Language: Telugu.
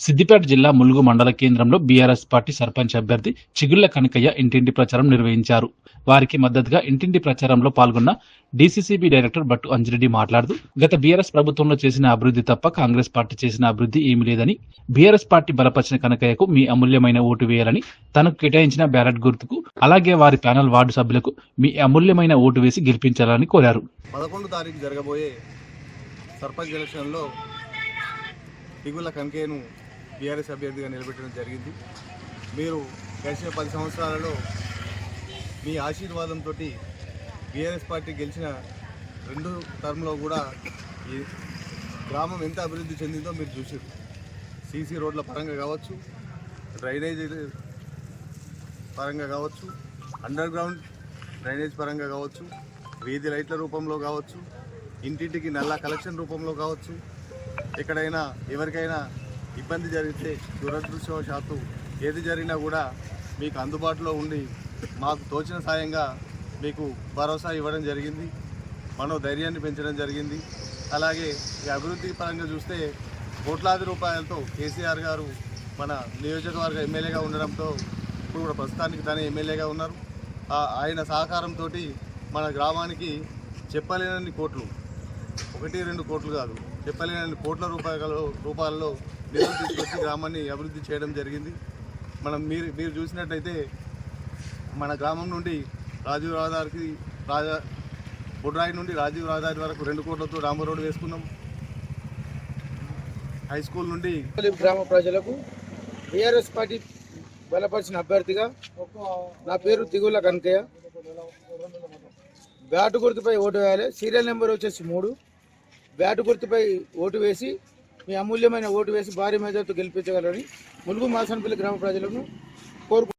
సిద్దిపేట జిల్లా ములుగు మండల కేంద్రంలో బీఆర్ఎస్ పార్టీ సర్పంచ్ అభ్యర్థి చిగుళ్ళ కనకయ్య ఇంటింటి ప్రచారం నిర్వహించారు. వారికి మద్దతుగా ఇంటింటి ప్రచారంలో పాల్గొన్న డీసీసీబీ డైరెక్టర్ బట్టు అంజిరెడ్డి మాట్లాడుతూ గత బీఆర్ఎస్ ప్రభుత్వంలో చేసిన అభివృద్ధి తప్ప కాంగ్రెస్ పార్టీ చేసిన అభివృద్ధి ఏమీ లేదని బీఆర్ఎస్ పార్టీ బలపరిచిన కనకయ్యకు మీ అమూల్యమైన ఓటు వేయాలని తనకు కేటాయించిన బ్యాలెట్ గుర్తుకు అలాగే వారి ప్యానల్ వార్డు సభ్యులకు మీ అమూల్యమైన ఓటు వేసి గెలిపించాలని కోరారు. పదకొండు తారీఖు జరగబోయే సర్పంచ్ ఎలక్షన్లో దిగుల కనకేను బీఆర్ఎస్ అభ్యర్థిగా నిలబెట్టడం జరిగింది. మీరు గడిచిన పది సంవత్సరాలలో మీ ఆశీర్వాదంతో బీఆర్ఎస్ పార్టీ గెలిచిన రెండు టర్మ్లో కూడా ఈ గ్రామం ఎంత అభివృద్ధి చెందిందో మీరు చూసారు సీసీ రోడ్ల పరంగా కావచ్చు డ్రైనేజీ పరంగా కావచ్చు అండర్ గ్రౌండ్ డ్రైనేజ్ పరంగా కావచ్చు వీధి లైట్ల రూపంలో కావచ్చు ఇంటింటికి నల్ల కలెక్షన్ రూపంలో కావచ్చు ఎక్కడైనా ఎవరికైనా ఇబ్బంది జరిగితే దురదృష్టవశాత్తు ఏది జరిగినా కూడా మీకు అందుబాటులో ఉండి మాకు తోచిన సాయంగా మీకు భరోసా ఇవ్వడం జరిగింది. మనో ధైర్యాన్ని పెంచడం జరిగింది. అలాగే ఈ అభివృద్ధి పరంగా చూస్తే కోట్లాది రూపాయలతో కేసీఆర్ గారు మన నియోజకవర్గ ఎమ్మెల్యేగా ఉండడంతో ఇప్పుడు కూడా ప్రస్తుతానికి తనే ఎమ్మెల్యేగా ఉన్నారు. ఆయన సహకారంతో మన గ్రామానికి చెప్పలేనన్ని కోట్లు ఒకటి రెండు కోట్లు కాదు చెప్పలేనన్ని కోట్ల రూపాయలు రూపాయల్లో నిధులు తీసుకొచ్చి గ్రామాన్ని అభివృద్ధి చేయడం జరిగింది. మనం మీరు మీరు చూసినట్టయితే మన గ్రామం నుండి రాజీవ్ రహదారికి రాజా బుడ్రాయి నుండి రాజీవ్ రహదారి వరకు రెండు కోట్లతో డాంబర్ రోడ్డు వేసుకున్నాం. హై స్కూల్ నుండి గ్రామ ప్రజలకు బీఆర్ఎస్ పార్టీ బలపరిచిన అభ్యర్థిగా నా పేరు తిగుల కనకయ్య. బ్యాటు గుర్తుపై ఓటు వేయాలి. సీరియల్ నెంబర్ వచ్చేసి మూడు. బ్యాటు గుర్తుపై ఓటు వేసి మీ అమూల్యమైన ఓటు వేసి భారీ మెజార్టీతో గెలిపించగలరని ములుగు మాసనపల్లి గ్రామ ప్రజలను కోరుకు